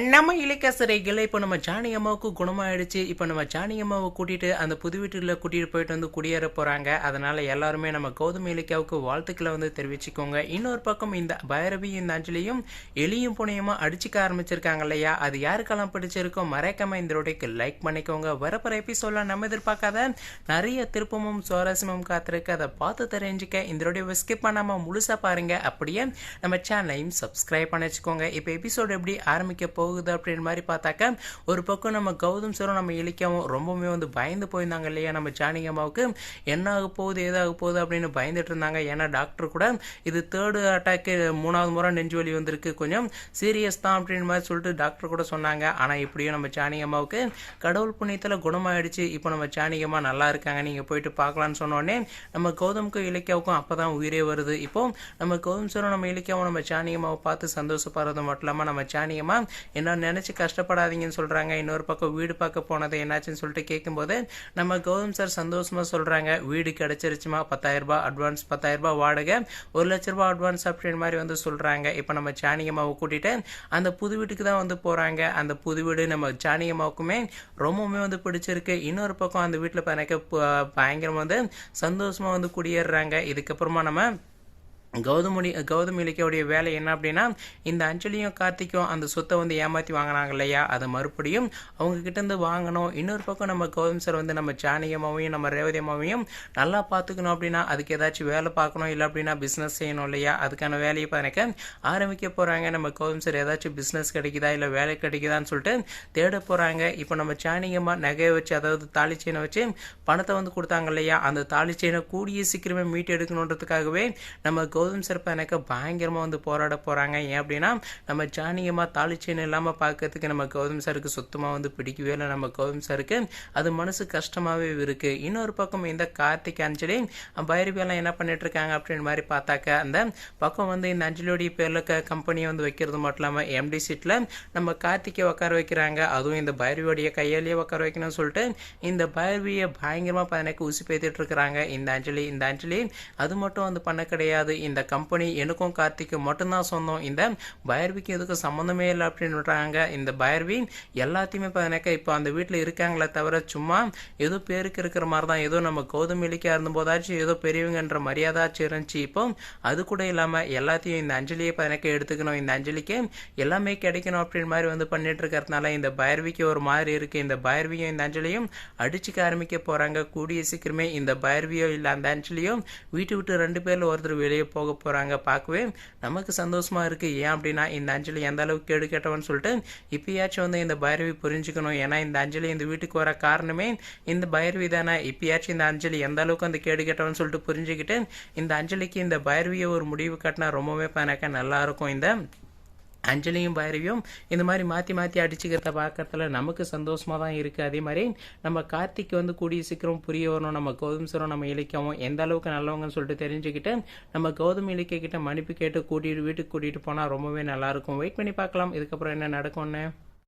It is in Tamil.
நம்ம இலக்கசரைகள் இப்போ நம்ம ஜானி அம்மாவுக்கு குணமாயிடுச்சு. இப்போ நம்ம ஜானி அம்மாவை கூட்டிட்டு அந்த புது வீட்டில் கூட்டிட்டு போயிட்டு வந்து குடியேற போகிறாங்க அதனால எல்லாருமே நம்ம கௌதம் இலக்கியாவுக்கு வாழ்த்துக்களை வந்து தெரிவிச்சுக்கோங்க. இன்னொரு பக்கம் இந்த பைரவியும் இந்த அஞ்சலியும் எலியும் புனையுமா அடிச்சுக்க ஆரம்பிச்சிருக்காங்க இல்லையா? அது யாருக்கெல்லாம் பிடிச்சிருக்கோ மறைக்காமல் இந்த ரோடைக்கு லைக் பண்ணிக்கோங்க. வரப்போற எபிசோட்ல நம்ம எதிர்பார்க்காத நிறைய திருப்பமும் சுவாரஸ்யமும் காத்திருக்கு. அதை பார்த்து தெரிஞ்சுக்க இந்த ரோடைய ஸ்கிப் பண்ணாமல் முழுசாக பாருங்க. அப்படியே நம்ம சேனலையும் சப்ஸ்கிரைப் பண்ணி வச்சுக்கோங்க. இப்போ எபிசோடு எப்படி ஆரம்பிக்க போகுது அப்படின்னு மாதிரி பார்த்தாக்க ஒரு பக்கம் நம்ம கௌதம் சரும் நம்ம இலக்கியாவும் ரொம்பவுமே வந்து பயந்து போயிருந்தாங்க இல்லையா நம்ம ஜானகி அம்மாவுக்கு? என்ன ஆக போகுது ஏதாக போகுது அப்படின்னு பயந்துட்டு இருந்தாங்க. ஏன்னா டாக்டர் கூட இது தேர்டு அட்டாக்கு மூணாவது முறை நெஞ்சு வலி வந்திருக்கு. கொஞ்சம் சீரியஸ் தான் அப்படின்னு மாதிரி சொல்லிட்டு டாக்டர் கூட சொன்னாங்க. ஆனால் இப்படியும் நம்ம ஜானகி அம்மாவுக்கு கடவுள் புண்ணியத்தில் குணமாயிடுச்சு. இப்போ நம்ம ஜானகி அம்மா நல்லா இருக்காங்க. நீங்கள் போயிட்டு பார்க்கலான்னு சொன்னோடனே நம்ம கௌதமுக்கும் இலக்கியாவுக்கும் அப்போ தான் உயிரே வருது. இப்போ நம்ம கௌதம் சரும் நம்ம இலக்கியாவும் நம்ம ஜானகி அம்மாவை பார்த்து சந்தோஷப்படுறது மட்டும் இல்லாமல் நம்ம ஜானகி அம்மா என்ன நினச்சி கஷ்டப்படாதீங்கன்னு சொல்கிறாங்க இன்னொரு பக்கம் வீடு பார்க்க போனது என்னாச்சுன்னு சொல்லிட்டு கேட்கும்போது நம்ம கௌதம் சார் சந்தோஷமாக சொல்கிறாங்க வீடு கிடச்சிருச்சுமா? பத்தாயிரம் ரூபாய் அட்வான்ஸ் பத்தாயிரம் ரூபாய் வாடகை. ஒரு லட்ச ரூபாய் அட்வான்ஸ் அப்படின்ற மாதிரி வந்து சொல்கிறாங்க இப்போ நம்ம சாணிகம்மாவை கூட்டிகிட்டு அந்த புது வீட்டுக்கு தான் வந்து போகிறாங்க அந்த புது வீடு நம்ம சாணிகம்மாவுக்குமே ரொம்பவுமே வந்து பிடிச்சிருக்கு. இன்னொரு பக்கம் அந்த வீட்டில் எனக்கு பயங்கரம் வந்து சந்தோஷமாக வந்து குடியேறுறாங்க. இதுக்கப்புறமா நம்ம கௌதமுடி கௌதம் இலக்கியோடைய வேலை என்ன அப்படின்னா இந்த அஞ்சலியும் கார்த்திக்கும் அந்த சொத்தை வந்து ஏமாற்றி வாங்கினாங்க இல்லையா? அதை மறுபடியும் அவங்க கிட்டேருந்து வாங்கணும். இன்னொரு பக்கம் நம்ம கௌதம் சார் வந்து நம்ம ஜானகியம்மாவையும் நம்ம ரேவதி அம்மாவையும் நல்லா பார்த்துக்கணும் அப்படின்னா அதுக்கு ஏதாச்சும் வேலை பார்க்கணும் இல்லை அப்படின்னா பிஸ்னஸ் செய்யணும் இல்லையா? அதுக்கான வேலையை பார்க்க ஆரம்பிக்க போகிறாங்க நம்ம கௌதம் சார் ஏதாச்சும் பிஸ்னஸ் கிடைக்குதா இல்லை வேலை கிடைக்குதான்னு சொல்லிட்டு தேட போகிறாங்க இப்போ நம்ம ஜானகியம்மா நகையை வச்சு அதாவது தாலி செயினை வச்சு பணத்தை வந்து கொடுத்தாங்க இல்லையா? அந்த தாலி செயினை கூடிய சீக்கிரமே மீட் எடுக்கணுன்றதுக்காகவே நம்ம கௌதம் சிறப்பானக்க எனக்கு பயங்கரமாக வந்து போராட போகிறாங்க ஏன் அப்படின்னா நம்ம ஜானியமாக தாளிச்சேன்னு இல்லாமல் பார்க்கறதுக்கு நம்ம கௌதம் சாருக்கு சுத்தமாக வந்து பிடிக்கவே இல்லை. நம்ம கௌதம் சாருக்கு அது மனசு கஷ்டமாகவே இருக்குது இன்னொரு பக்கம் இந்த கார்த்திக் அஞ்சலி பைரவியெல்லாம் என்ன பண்ணிட்டு இருக்காங்க? அப்படின்னு மாதிரி பார்த்தாக்க அந்த பக்கம் வந்து இந்த அஞ்சலியோடைய பேரில் க கம்பெனியை வந்து வைக்கிறது மட்டும் இல்லாமல் எம்டி சீட்டில் நம்ம கார்த்திக்கை உட்கார வைக்கிறாங்க. அதுவும் இந்த பைரவியோடைய கையாலேயே உட்கார வைக்கணும்னு சொல்லிட்டு இந்த பைரவியை பயங்கரமாக எனக்கு ஊசி பேத்திட்டு இருக்கிறாங்க. இந்த அஞ்சலி இந்த அஞ்சலி அது மட்டும் வந்து பண்ண கிடையாது. இந்த கம்பெனி எனக்கும் கார்த்திக்கும் மட்டும்தான் சொந்தம். இந்த பயர்விக்கு எதுக்கும் சம்மந்தமே இல்லை அப்படின்றாங்க இந்த பயர்வி எல்லாத்தையுமே பார்த்தீங்கன்னாக்கா இப்போ அந்த வீட்டில் இருக்காங்களே தவிர சும்மா ஏதோ பேருக்கு இருக்கிற மாதிரி தான் ஏதோ நம்ம கௌதம் இருந்த இருந்தபோதாச்சும் ஏதோ பெரியவங்கன்ற மரியாதாச்சும் இருந்துச்சு. இப்போ அது கூட இல்லாமல் எல்லாத்தையும் இந்த அஞ்சலியை பார்த்தீங்கன்னாக்கா எடுத்துக்கணும். இந்த அஞ்சலிக்கு எல்லாமே கிடைக்கணும் அப்படின்ற மாதிரி வந்து பண்ணிட்டு இருக்கிறதுனால இந்த பயர்விக்கு ஒரு மாதிரி இருக்கு. இந்த பயர்வியும் இந்த அஞ்சலியும் அடிச்சுக்க ஆரம்பிக்க போறாங்க. கூடிய சீக்கிரமே இந்த பயர்வியோ இல்லை அந்த அஞ்சலியும் வீட்டு விட்டு ரெண்டு பேர்ல ஒருத்தர் வெளியே போ போக போகிறாங்க பார்க்கவே நமக்கு சந்தோஷமாக இருக்குது ஏன் அப்படின்னா இந்த அஞ்சலி எந்த அளவுக்கு கேடு கேட்டவன்னு சொல்லிட்டு இப்பயாச்சும் வந்து இந்த பைரவி புரிஞ்சுக்கணும். ஏன்னா இந்த அஞ்சலி இந்த வீட்டுக்கு வர காரணமே இந்த பைரவி தானே. இப்பயாச்சும் இந்த அஞ்சலி எந்த அளவுக்கு அந்த கேடு கேட்டவன்னு சொல்லிட்டு புரிஞ்சுக்கிட்டு இந்த அஞ்சலிக்கு இந்த பைரவியை ஒரு முடிவு கட்டினா ரொம்பவே எனக்கு நல்லாயிருக்கும் இந்த அஞ்சலியும் பைரவியும் இந்த மாதிரி மாற்றி மாற்றி அடிச்சுக்கிறத பார்க்கறதுல நமக்கு சந்தோஷமாக தான் இருக்குது அதே மாதிரி நம்ம கார்த்திக் வந்து கூடிய சீக்கிரம் புரிய வரணும் நம்ம கௌதம் சுரம் நம்ம இலக்கியவும் எந்த அளவுக்கு நல்லவங்கன்னு சொல்லிட்டு தெரிஞ்சுக்கிட்டு நம்ம கௌதம் இலக்கிய கிட்ட மன்னிப்பு கேட்டு கூட்டிகிட்டு வீட்டுக்கு கூட்டிகிட்டு போனால் ரொம்பவே நல்லாயிருக்கும் வெயிட் பண்ணி பார்க்கலாம். இதுக்கப்புறம் என்ன நடக்கும்னு?